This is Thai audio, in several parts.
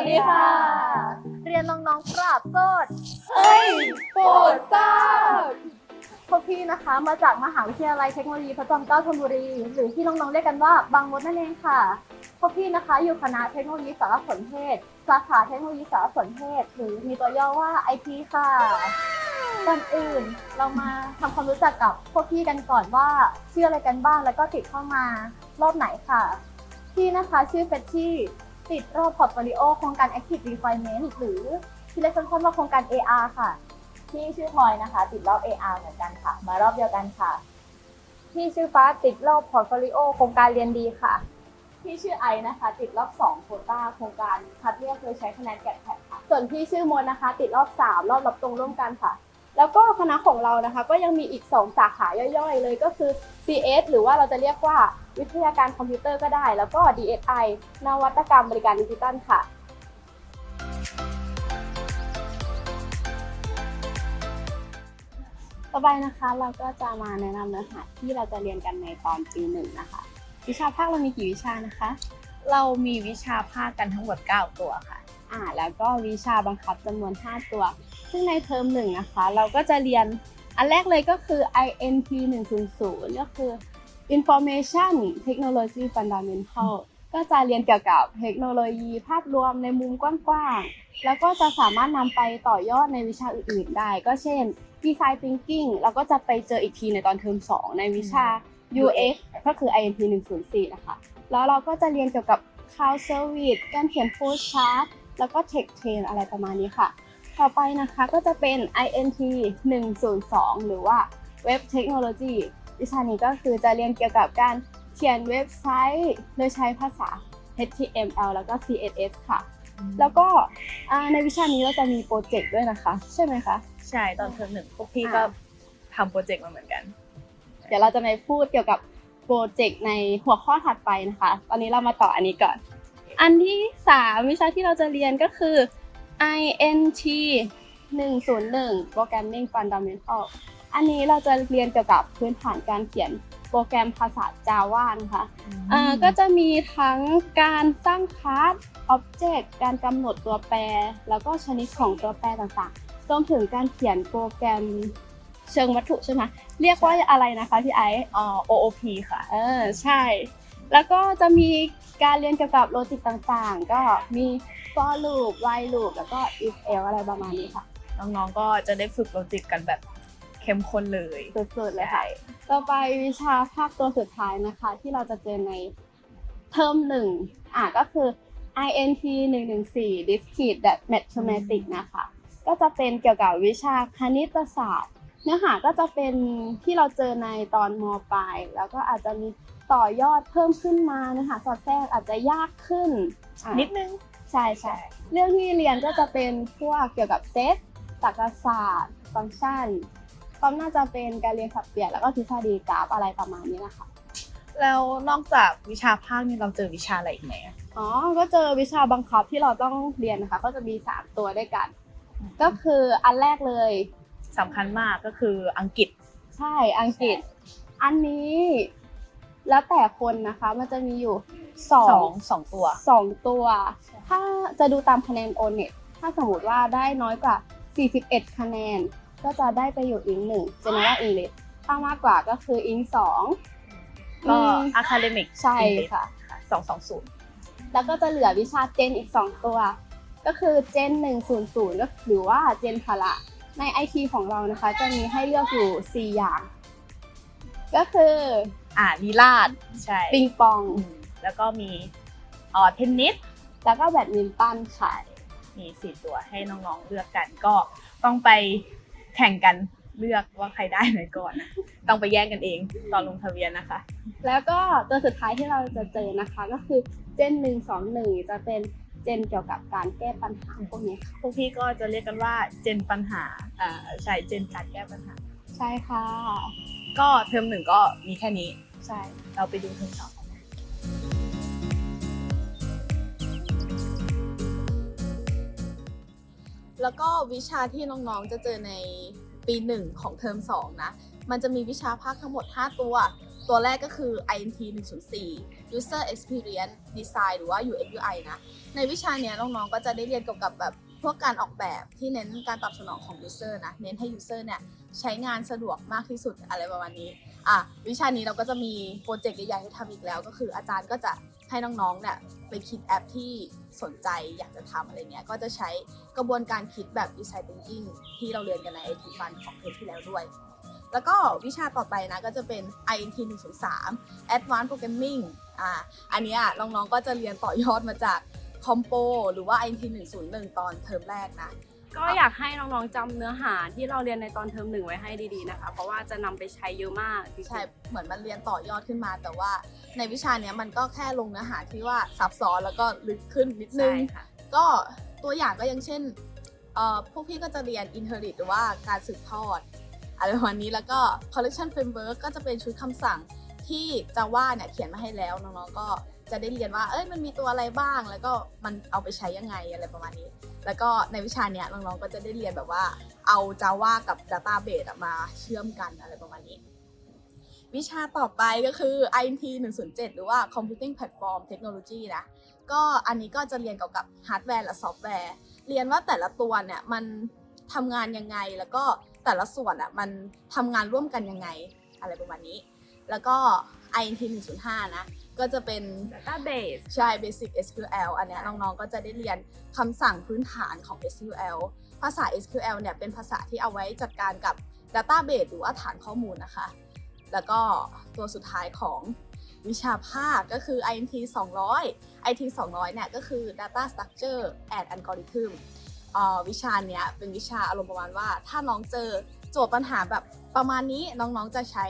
วัสดีค่ะ เรียนน้องๆปราบโซดเอ้ยโปรดทราบพวกพี่นะคะมาจากมหาวิทยาลัยเทคโนโลยีพระจอมเกล้าธนบุรี หรือที่น้องๆเรียกกันว่าบางมดนั่นเองค่ะ พวกพี่นะคะอยู่คณะเทคโนโลยีสารสนเทศ สาขาเทคโนโลยีสารสนเทศ หรือมีตัวย่อว่า IT ค่ะก่อนอื่นเรามาทำความรู้จักกับพวกพี่กันก่อนว่าชื่ออะไรกันบ้างแล้วก็ติดเข้ามารอบไหนค่ะ พี่นะคะชื่อเฟชชี่ ติดรอบพอร์ตโฟลิโอโครงการ Active Refinement หรือที่เรียกสั้นๆว่าโครงการ AR ค่ะพี่ชื่อพลอยนะคะ ติดรอบ AR เหมือนกันค่ะ มารอบเดียวกันค่ะพี่ชื่อฟ้าติดรอบพอร์ตโฟลิโอโครงการเรียนดีค่ะพี่ชื่อไอนะคะ ติดรอบ2โคต้าโครงการคัดเลือกโดยใช้คะแนนแกะแพทค่ะ ส่วนพี่ชื่อมนนะคะ ติดรอบ 3 รอบรับตรงร่วมกันค่ะ แล้วก็คณะของเรานะคะ ก็ยังมีอีก 2 สาขาย่อยๆ เลยก็คือ CS หรือว่าเราจะเรียกว่าวิทยาการคอมพิวเตอร์ก็ได้ แล้วก็ DSI นวัตกรรมบริการดิจิทัลค่ะต่อไปนะคะเราก็จะมาแนะนำเนื้อหาที่เราจะเรียนกันในตอนปีหนึ่งนะคะ วิชาภาคเรามีกี่วิชานะคะ เรามีวิชาภาคกันทั้งหมด 9 ตัวค่ะอ่าแล้วก็วิชาบังคับจำนวน 5 ตัว ซึ่งในเทอมหนึ่งนะคะ เราก็จะเรียนอันแรกเลยก็คือ INT 100ก็คือ Information Technology Fundamental ก็จะเรียนเกี่ยวกับเทคโนโลยีภาพรวมในมุมกว้างๆ แล้วก็จะสามารถนำไปต่อยอดในวิชาอื่นๆ ได้ ก็เช่น Design Thinking เราก็จะไปเจออีกทีในตอนเทอม 2 ในวิชา UX ก็คือ INT 104 นะคะ แล้วเราก็จะเรียนเกี่ยวกับ Cloud Service การเขียน Flow Chart แล้วก็ Tech Train อะไรประมาณนี้ค่ะ ต่อไปนะคะก็จะเป็น INT 102 หรือว่า Web Technology วิชานี้ก็คือจะเรียนเกี่ยวกับการเขียนเว็บไซต์ โดยใช้ภาษา HTML แล้วก็ CSS ค่ะ แล้วก็อ่าในวิชานี้เราจะมีโปรเจกต์ด้วยนะคะ ใช่ไหมคะ ใช่ตอนเทอมหนึ่งพวกพี่ก็อ่าทำโปรเจกต์มาเหมือนกัน เดี๋ยวเราจะมาพูดเกี่ยวกับโปรเจกต์ในหัวข้อถัดไปนะคะ ตอนนี้เรามาต่ออันนี้ก่อน อันที่ 3 วิชาที่เราจะเรียนก็คือ INT 101 Programming Fundamental อันนี้เราจะเรียนเกี่ยวกับพื้นฐานการเขียนโปรแกรมภาษา Java นะคะเอ่อก็จะมีทั้งการสร้างคลาส Object การกำหนดตัวแปร แล้วก็ชนิดของตัวแปรต่างๆรวมถึงการเขียนโปรแกรมเชิงวัตถุใช่ไหมเรียกว่าอะไรนะคะพี่ไอซ์อ่า OOP ค่ะเออใช่ แล้วก็จะมีการเรียนเกี่ยวกับโลจิกต่างๆ ก็มี for loop while loop แล้วก็ if else อะไรประมาณนี้ค่ะ น้องๆ ก็จะได้ฝึกโลจิกกันแบบ เข้มข้นเลยสุดๆเลยค่ะ ต่อไปวิชาภาคตัวสุดท้ายนะคะ ที่เราจะเจอในเทอมหนึ่งอะก็คือ INT 114 Discrete Mathematics นะคะ ก็จะเป็นเกี่ยวกับวิชาคณิตศาสตร์ เนื้อหาก็จะเป็นที่เราเจอในตอนมปลาย แล้วก็อาจจะมีต่อยอดเพิ่มขึ้นมาเนื้อหาสอดแทรกอาจจะยากขึ้นอะนิดนึง ใช่ใช่เรื่องที่เรียนก็จะเป็นพวกเกี่ยวกับเซตตรรกศาสตร์ ฟังก์ชัน ความน่าจะเป็นการเรียนสับเปลี่ยนแล้วก็ทฤษฎีกราฟอะไรประมาณนี้นะคะแล้วนอกจากวิชาภาคนี่เราเจอวิชาอะไรอีกไหมอะอ๋อ ก็เจอวิชาบังคับที่เราต้องเรียนนะคะ ก็จะมี 3 ตัวด้วยกัน ก็คืออันแรกเลยสำคัญมากก็คืออังกฤษ ใช่อังกฤษ อันนี้แล้วแต่คนนะคะมันจะมีอยู่สอสองงสองตัวสองตัว ถ้าจะดูตามคะแนนโอเน็ตถ้าสมมติว่าได้น้อยกว่า 41 คะแนน ก็จะได้ไปอยู่อิงหนึ่ง general English ถ้ามากกว่าก็คืออิงสองก็อืม academic ใช่ค่ะสองสองศูนย์แล้วก็จะเหลือวิชาเจนอีก2ตัว ก็คือเจน100ก็หรือว่าเจนพละใน IT ของเรานะคะ จะมีให้เลือกอยู่4อย่าง ก็คืออ่าลีลาดใช่ปิงปองอืมแล้วก็มีอ๋อเทนนิสแล้วก็แบดมินตันค่ะมีสี่ตัวให้น้องๆเลือกกันก็ต้องไปแข่งกันเลือกว่าใครได้ไหนก่อนนะต้องไปแย่งกันเองตอนลงทะเบียนนะคะ แล้วก็ตัวสุดท้ายที่เราจะเจอนะคะก็คือเจน1 2 1จะเป็นเจนเกี่ยวกับการแก้ปัญหาพวกนี้ค่ะพวกพี่ก็จะเรียกกันว่าเจนปัญหาอ่าใช่เจนการแก้ปัญหา ใช่ค่ะ ก็เทอมหนึ่งก็มีแค่นี้ ใช่ เราไปดูเทอมสอง แล้วก็วิชาที่น้องๆจะเจอในปีหนึ่งของเทอมสองนะ มันจะมีวิชาภาคทั้งหมด 5 ตัว ตัวแรกก็คือ INT 104 User Experience Design หรือว่า UX UI นะ ในวิชาเนี้ยน้องๆก็จะได้เรียนเกี่ยวกับแบบ พวกการออกแบบที่เน้นการตอบสนองของ user นะ เน้นให้ user เนี่ยใช้งานสะดวกมากที่สุดอะไรประมาณนี้ อะวิชานี้เราก็จะมีโปรเจกต์ใหญ่ๆให้ทำอีกแล้ว ก็คืออาจารย์ก็จะให้น้องๆเนี่ยไปคิดแอปที่สนใจอยากจะทำอะไรเงี้ย ก็จะใช้กระบวนการคิดแบบ design thinking ที่เราเรียนกันใน IT Fun ของเทอมที่แล้วด้วย แล้วก็วิชาต่อไปนะก็จะเป็น INT 103 Advanced Programming อ่าอันเนี้ยน้องๆก็จะเรียนต่อยอดมาจาก คอมโปหรือว่า INT 101 ตอนเทอมแรกนะ ก็อยากให้น้องๆจำเนื้อหาที่เราเรียนในตอนเทอมหนึ่งไว้ให้ดีๆนะคะ เพราะว่าจะนำไปใช้เยอะมากจริงๆ ใช่ เหมือนมันเรียนต่อยอดขึ้นมา แต่ว่าในวิชาเนี้ยมันก็แค่ลงเนื้อหาที่ว่าซับซ้อนแล้วก็ลึกขึ้นนิดนึใช่งค่ะก็ตัวอย่างก็อย่างเช่นเอ่อพวกพี่ก็จะเรียน inherit หรือว่าการสืบทอดอะไรประมาณนี้แล้วก็ collection framework ก็จะเป็นชุดคำสั่งที่จะว่าเนี่ยเขียนมาให้แล้วน้องๆก็ จะได้เรียนว่า เอ้ยมันมีตัวอะไรบ้าง แล้วก็มันเอาไปใช้ยังไงอะไรประมาณนี้ แล้วก็ในวิชาเนี้ยน้องๆก็จะได้เรียนแบบว่า เอา Java กับ Database มาเชื่อมกันอะไรประมาณนี้ วิชาต่อไปก็คือ INT 107 หรือว่า Computing Platform Technology นะ ก็อันนี้ก็จะเรียนเกี่ยวกับฮาร์ดแวร์และซอฟต์แวร์ เรียนว่าแต่ละตัวเนี่ยมันทำงานยังไง แล้วก็แต่ละส่วนอะมันทำงานร่วมกันยังไงอะไรประมาณนี้ แล้วก็ INT 105 นะ ก็จะเป็น database ใช่ Basic SQL อันเนี้ยน้องๆ ก็จะได้เรียนคำสั่งพื้นฐานของ SQL ภาษา SQL เนี่ยเป็นภาษาที่เอาไว้จัดการกับ Database หรือว่าฐานข้อมูลนะคะ แล้วก็ตัวสุดท้ายของวิชาภาคก็คือ INT 200 INT 200 เนี่ยก็คือ Data Structure and Algorithm เอ่อวิชาเนี้ยเป็นวิชาอารมณ์ประมาณว่า ถ้าน้องเจอโจทย์ปัญหาแบบประมาณนี้น้องๆจะใช้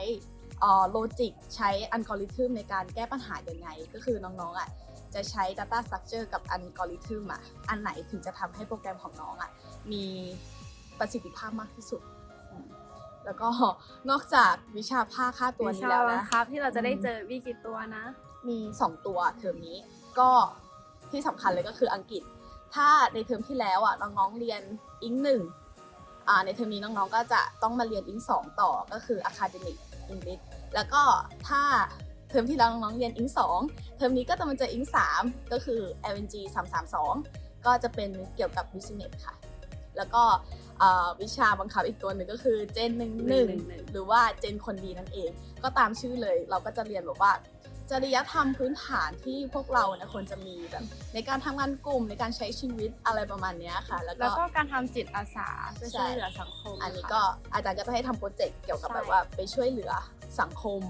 โลจิกใช้อัลกอริทึมในการแก้ปัญหายังไง ก็คือน้องๆอะจะใช้ Data Structure กับอัลกอริทึมอะอันไหนถึงจะทำให้โปรแกรมของน้องอะมีประสิทธิภาพมากที่สุดอืมแล้วก็นอกจากวิชาภาคค่าตัววินี้ชาแล้วบังนะคับ ที่เราจะได้อืมเจอวิกี่ตัวนะ มี 2 ตัวเทอมนี้ก็ที่สำคัญเลยก็คืออังกฤษ ถ้าในเทอมที่แล้วอะน้องๆเรียนอิงหนึ่งอ่าในเทอมนี้น้องๆก็จะต้องมาเรียนอิงสองต่อก็คือ academic English แล้วก็ถ้าเทอมที่แล้วน้องๆเรียนอิงสองเทอมนี้ก็จะมาเจออิงสามก็คือ LNG 332 ก็จะเป็นเกี่ยวกับ business ค่ะ แล้วก็อ่าวิชาบังคับอีกตัวหนึ่งก็คือเจนหนึ่งหนึ่ง111หรือว่าเจนคนดีนั่นเอง ก็ตามชื่อเลยเราก็จะเรียนแบบว่า จริยธรรมพื้นฐานที่พวกเราเนี่ยควรจะมีแบบในการทำงานกลุ่มในการใช้ชีวิตอะไรประมาณเนี้ยค่ะ แล้วแล้วก็ก็การทำจิตอาสาเพื่อใช่ช่วยเหลือสังคม อันนี้ค่ะก็อาจารย์ก็จะให้ทำโปรเจกต์เกี่ยวกับใช่แบบว่าไปช่วยเหลือสังคม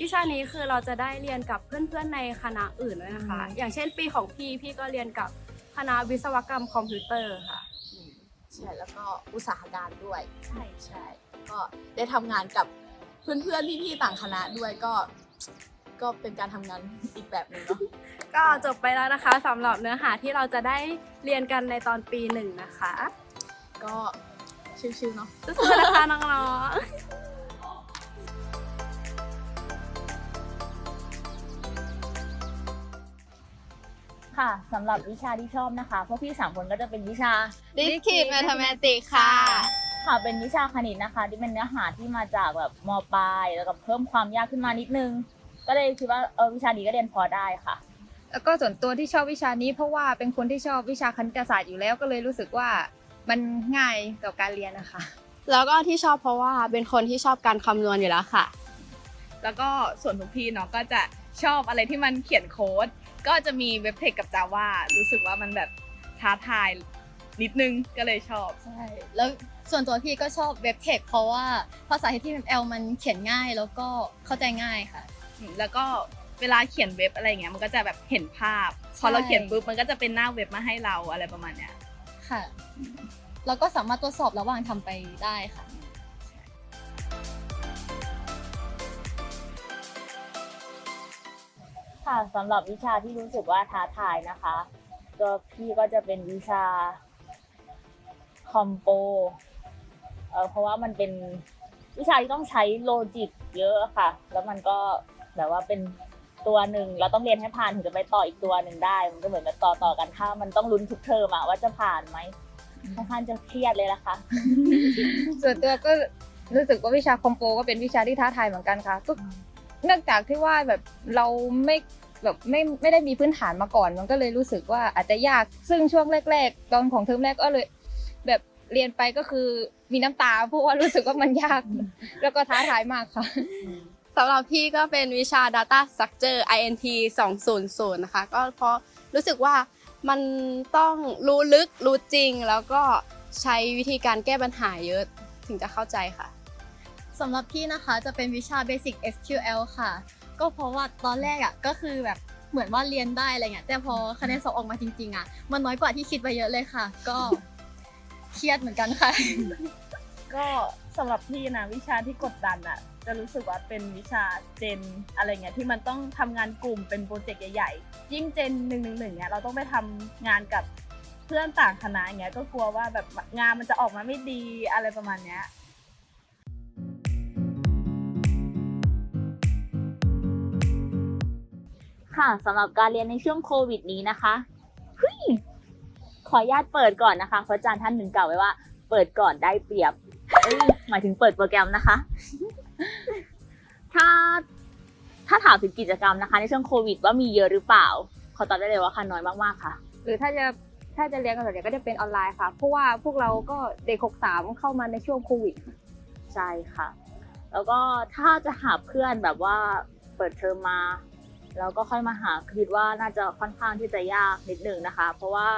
วิชานี้คือเราจะได้เรียนกับเพื่อนๆในคณะอื่นด้วยนะคะอืมอย่างเช่นปีของพี่พี่ก็เรียนกับคณะวิศวกรรมคอมพิวเตอร์ค่ะใช่แล้วก็อุตสาหการด้วย ใช่ใช่ก็ได้ทำงานกับเพื่อนๆพี่ๆต่างคณะด้วยก็ ก็เป็นการทำงานอีกแบบหนึงเนาะ ก็จบไปแล้วนะคะสำหรับเนื้อหาที่เราจะได้เรียนกันในตอนปีหนึ่งนะคะก็ชิวๆเนาะ สู้ๆนะคะน้องๆค่ะสำหรับวิชาที่ชอบนะคะ พวกพี่สามคนก็จะเป็นวิชา Discrete Mathematics ค่ะ ค่ะเป็นวิชาคณิตนะคะ ที่เป็นเนื้อหาที่มาจากแบบมปลายแล้วก็เพิ่มความยากขึ้นมานิดนึง ก็เลยคิดว่าเออวิชานี้ก็เรียนพอได้ค่ะ แล้วก็ส่วนตัวที่ชอบวิชานี้ เพราะว่าเป็นคนที่ชอบวิชาคณิตศาสตร์อยู่แล้วก็เลยรู้สึกว่ามันง่ายต่อการเรียนนะคะ แล้วก็ที่ชอบเพราะว่าเป็นคนที่ชอบการคำนวณอยู่แล้วค่ะ แล้วก็ส่วนทุกพี่เนาะก็จะชอบอะไรที่มันเขียนโค้ด ก็จะมีเว็บเทคกับ Java รู้สึกว่ามันแบบท้าทายนิดนึงก็เลยชอบใช่แล้วส่วนตัวพี่ก็ชอบเว็บเทคเพราะว่าภาษา HTML มันเขียนง่ายแล้วก็เข้าใจง่ายค่ะอืม แล้วก็เวลาเขียนเว็บอะไรเงี้ยมันก็จะแบบเห็นภาพ พอเราเขียนปุ๊บมันก็จะเป็นหน้าเว็บมาให้เราอะไรประมาณเนี้ยค่ะ แล้วก็สามารถตรวจสอบระหว่างทำไปได้ค่ะค่ะสำหรับวิชาที่รู้สึกว่าท้าทายนะคะก็พี่ก็จะเป็นวิชาคอมโปเออเพราะว่ามันเป็นวิชาที่ต้องใช้โลจิกเยอะค่ะ แล้วมันก็ แบบว่าเป็นตัวหนึ่งเราต้องเรียนให้ผ่านถึงจะไปต่ออีกตัวหนึ่งได้ มันก็เหมือนกับต่อต่อกันถ้ามันต้องลุ้นทุกเทอมอะว่าจะผ่านไหมค่อนข้างจะเครียดเลยละค่ะ ส่วนตัวก็รู้สึกว่าวิชาคอมโปก็เป็นวิชาที่ท้าทายเหมือนกันค่ะก็เนื่องจากที่ว่าแบบเราไม่แบบไม่ไม่ได้มีพื้นฐานมาก่อน มันก็เลยรู้สึกว่าอาจจะยากซึ่งช่วงแรก ๆ ตอนของเทอมแรกก็เลย แบบเรียนไปก็คือมีน้ำตาเพราะว่ารู้สึกว่ามันยาก แล้วก็ท้าทายมากค่ะ สำหรับพี่ก็เป็นวิชา Data Structure INT 200 นะคะ ก็เพราะรู้สึกว่ามันต้องรู้ลึกรู้จริง แล้วก็ใช้วิธีการแก้ปัญหาเยอะถึงจะเข้าใจค่ะสำหรับพี่นะคะจะเป็นวิชา Basic SQL ค่ะ ก็เพราะว่าตอนแรกอะก็คือแบบเหมือนว่าเรียนได้อะไรเงี้ยแต่พอคะแนนสอบออกมาจริงๆอะมันน้อยกว่าที่คิดไปเยอะเลยค่ะ ก็เครียดเหมือนกันค่ะ ก็สำหรับพี่นะวิชาที่กดดันอะ จะรู้สึกว่าเป็นวิชาเจนอะไรเงี้ยที่มันต้องทำงานกลุ่มเป็นโปรเจกต์ใหญ่ๆ ยิ่งเจนหนึ่งหนึ่งหนึ่งเนี่ยเราต้องไปทำงานกับเพื่อนต่างคณะอย่างเงี้ยก็กลัวว่าแบบงานมันจะออกมาไม่ดีอะไรประมาณเนี้ยค่ะสำหรับการเรียนในช่วงโควิดนี้นะคะเฮ้ยขออนุญาตเปิดก่อนนะคะเพราะอาจารย์ท่านหนึ่งกล่าวไว้ว่า เปิดก่อนได้เปรียบหมายถึงเปิดโปรแกรมนะคะาถ้าถามถึงกิจกรรมนะคะ ในช่วงโควิดว่ามีเยอะหรือเปล่า ขอตอบได้เลยว่าค่ะน้อยมากๆค่ะ หรือถ้าจะถ้าจะเรียนกันส่วนใหญ่ก็จะเป็นออนไลน์ค่ะ เพราะว่าพวกเราก็เด็ก 63 เข้ามาในช่วงโควิดใช่ค่ะ แล้วก็ถ้าจะหาเพื่อนแบบว่าเปิดเทอมมา แล้วก็ค่อยมาหาคิดว่าน่าจะค่อนข้างที่จะยากนิดหนึ่งนะคะ เพราะว่า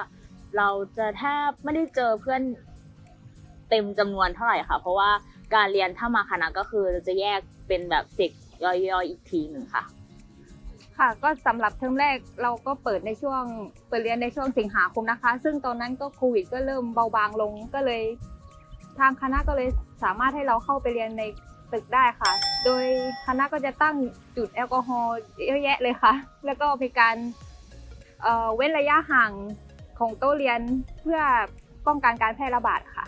เราจะแทบไม่ได้เจอเพื่อนเต็มจำนวนเท่าไหร่ค่ะ เพราะว่าการเรียนถ้ามาคณะก็คือจะแยก เป็นแบบเซกย่อยๆอีกทีหนึ่งค่ะ ค่ะ ก็สำหรับเทอมแรกเราก็เปิดในช่วงเปิดเรียนในช่วงสิงหาคมนะคะ ซึ่งตอนนั้นก็โควิดก็เริ่มเบาบางลงก็เลย ทางคณะก็เลยสามารถให้เราเข้าไปเรียนในตึกได้ค่ะ โดยคณะก็จะตั้งจุดแอลกอฮอล์เยอะแยะเลยค่ะ แล้วก็มีการเอ่อเว้นระยะห่างของโต๊ะเรียนเพื่อป้องกันการแพร่ระบาดค่ะ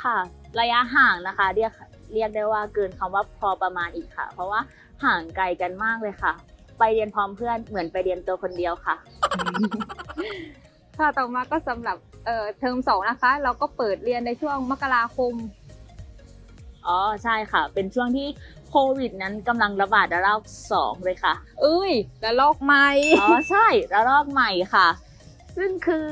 ค่ะ ระยะห่างนะคะเรียก เรียกได้ว่าเกินคำว่าพอประมาณอีกค่ะ เพราะว่าห่างไกลกันมากเลยค่ะ ไปเรียนพร้อมเพื่อนเหมือนไปเรียนตัวคนเดียวค่ะ ค่ะต่อมาก็สำหรับเอ่อเทอมสองนะคะ เราก็เปิดเรียนในช่วงมกราคมอ๋อใช่ค่ะ เป็นช่วงที่โควิดนั้นกำลังระบาดระลอกสองเลยค่ะ เอ้ยแล้วลอกใหม่อ๋อใช่ระลอกใหม่ค่ะ ซึ่งคือ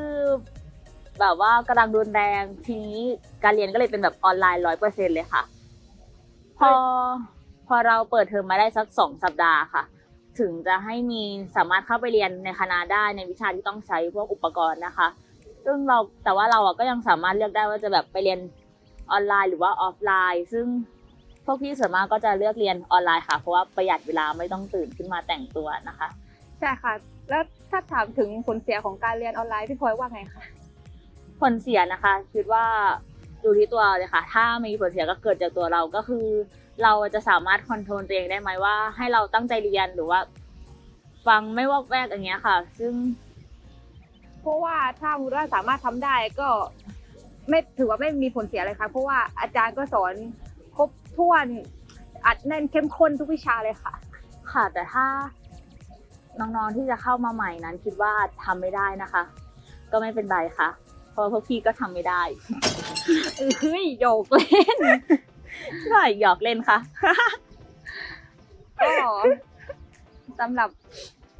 แบบว่ากำลังรุนแรงทีนี้การเรียนก็เลยเป็นแบบออนไลน์ร้อยเปอร์เซ็นเลยค่ะพ อพอเราเปิดเทอมมาได้สักสองสัปดาห์ค่ะ ถึงจะให้มีสามารถเข้าไปเรียนในคณะได้ในวิชาที่ต้องใช้พวกอุปกรณ์นะคะ ซึ่งเราแต่ว่าเราอะก็ยังสามารถเลือกได้ว่าจะแบบไปเรียนออนไลน์หรือว่าออฟไลน์ ซึ่งพวกพี่ส่วนมากก็จะเลือกเรียนออนไลน์ค่ะ เพราะว่าประหยัดเวลาไม่ต้องตื่นขึ้นมาแต่งตัวนะคะ ใช่ค่ะ แล้วถ้าถามถึงผลเสียของการเรียนออนไลน์พี่พลอยว่าไงคะผลเสียนะคะคิดว่า ดูที่ตัวเราเลยค่ะ ถ้ามีผลเสียก็เกิดจากตัวเราก็คือ เราจะสามารถคอนโทรลตัวเองได้ไหมว่า ให้เราตั้งใจเรียนหรือว่า ฟังไม่วอกแวกอย่างเงี้ยค่ะ ซึ่ง เพราะว่าถ้ามุติว่าสามารถทำได้ก็ ไม่ถือว่าไม่มีผลเสียอะไรค่ะ เพราะว่าอาจารย์ก็สอนครบถ้วนอัดแน่นเข้มข้นทุกวิชาเลยค่ะ ค่ะ แต่ถ้าน้องๆที่จะเข้ามาใหม่นั้นคิดว่าทำไม่ได้นะคะ ก็ไม่เป็นไรค่ะ เพราะพวกพี่ก็ทำไม่ได้เฮ้ยโยกเล่นใช่หยอกเล่นค่ะ ก็สำหรับ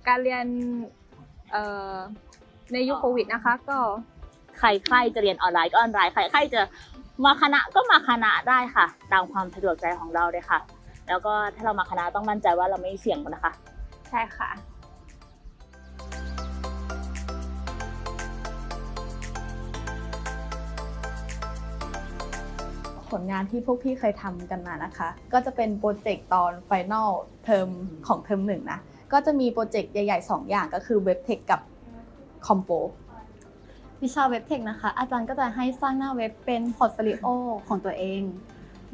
การเรียนเอ่อในยุคโควิดนะคะ ก็ใครใครจะเรียนออนไลน์ก็ออนไลน์ใครใครจะมาคณะก็มาคณะได้ค่ะ ตามความสะดวกใจของเราเลยค่ะ แล้วก็ถ้าเรามาคณะต้องมั่นใจว่าเราไม่เสี่ยงนะคะ ใช่ค่ะ ลงานที่พวกพี่เคยทำกันมานะคะ ก็จะเป็นโปรเจกต์ตอนไฟนอลเทอมของเทอมหนึ่งนะ ก็จะมีโปรเจกต์ใหญ่ๆ 2 อย่างก็คือเว็บเทคกับคอมโปวิชาเว็บเทคนะคะ อาจารย์ก็จะให้สร้างหน้าเว็บเป็นพอร์ตโฟลิโอของตัวเอง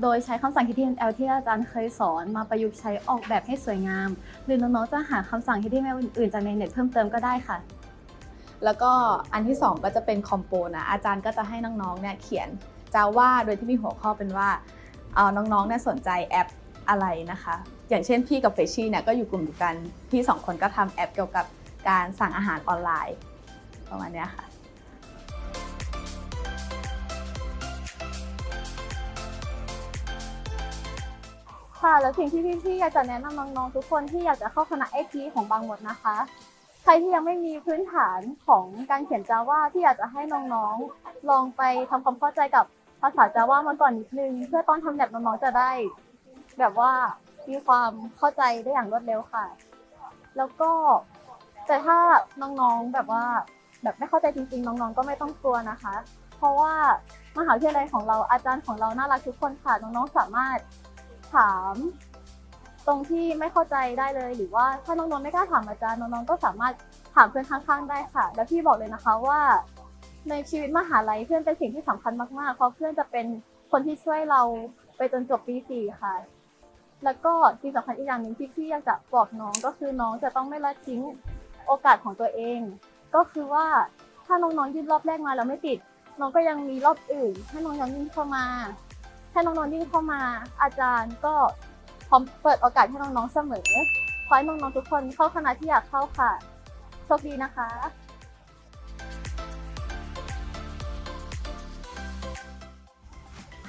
โดยใช้คำสั่ง HTML ที่อาจารย์เคยสอนมาประยุกต์ใช้ออกแบบให้สวยงาม หรือน้องๆจะหาคำสั่ง HTML อื่นๆจากในเน็ตเพิ่มเติมก็ได้ค่ะแล้วก็อันที่ 2 ก็จะเป็นคอมโปนะอาจารย์ก็จะให้น้องๆเนี่ยเขียน จาว่าโดยที่มีหัวข้อเป็นว่าน้องๆเนี่ยสนใจแอปอะไรนะคะ อย่างเช่นพี่กับเฟชชี่เนี่ยก็อยู่กลุ่มเดียวกัน พี่สองคนก็ทำแอปเกี่ยวกับการสั่งอาหารออนไลน์ประมาณเนี้ยค่ะค่ะแล้วสิ่งที่พี่ๆอยากจะแนะนำน้องๆทุกคนที่อยากจะเข้าคณะไอทีของบางหมดนะคะ ใครที่ยังไม่มีพื้นฐานของการเขียน Java ที่อยากจะให้น้องๆ ลองไปทำความเข้าใจกับ ภาษา Java มาก่อนนิดนึง เพื่อตอนทำแลบน้องๆจะได้ แบบว่ามีความเข้าใจได้อย่างรวดเร็วค่ะ แล้วก็แต่ถ้าน้องๆแบบว่า แบบไม่เข้าใจจริงๆ น้องๆ ก็ไม่ต้องกลัวนะคะ เพราะว่ามหาวิทยาลัยของเราอาจารย์ของเราน่ารักทุกคนค่ะ น้องๆ สามารถถาม ตรงที่ไม่เข้าใจได้เลย หรือว่าถ้าน้องๆ ไม่กล้าถามอาจารย์ น้องๆ ก็สามารถถามเพื่อนข้างๆ ได้ค่ะ แล้วพี่บอกเลยนะคะว่า ในชีวิตมหาลัยเพื่อนเป็นสิ่งที่สำคัญมากๆ เพราะเพื่อนจะเป็นคนที่ช่วยเราไปจนจบปีสี่ค่ะ แล้วก็ที่สำคัญอีกอย่างหนึ่งที่พี่อยากจะบอกน้องก็คือน้องจะต้องไม่ละทิ้งโอกาสของตัวเอง ก็คือว่าถ้าน้องๆยื่นรอบแรกมาแล้วไม่ติด น้องก็ยังมีรอบอื่นให้น้องๆยื่นเข้ามาให้น้องๆยื่นเข้ามา อาจารย์ก็พร้อมเปิดโอกาสให้น้องๆเสมอขอให้น้องๆทุกคนเข้าคณะที่อยากเข้าค่ะโชคดีนะคะ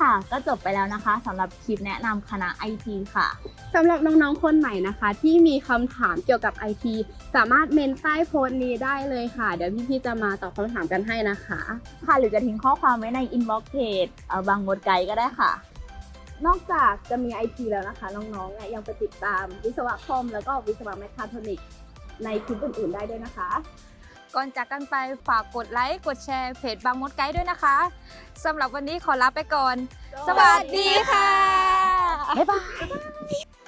ค่ะก็จบไปแล้วนะคะสำหรับคลิปแนะนำคณะ IT ค่ะ สำหรับน้องๆ คนใหม่นะคะ ที่มีคำถามเกี่ยวกับ IT สามารถเมนใต้โพสต์นี้ได้เลยค่ะ เดี๋ยวพี่ๆ จะมาตอบคำถามกันให้นะคะ ค่ะหรือจะทิ้งข้อความไว้ใน inbox page เอ่อบางมดไกด์ก็ได้ค่ะ นอกจากจะมี IT แล้วนะคะ น้องๆเนี่ยยังไปติดตามวิศวะคอมแล้วก็วิศวะแมคคาทรอนิกส์ในคลิปอื่นๆ ได้ด้วยนะคะ ก่อนจากกันไปฝากกดไลค์ กดแชร์เพจบางมดไกด์ด้วยนะคะสำหรับวันนี้ขอลาไปก่อน สวัสดีค่ะ บ๊ายบาย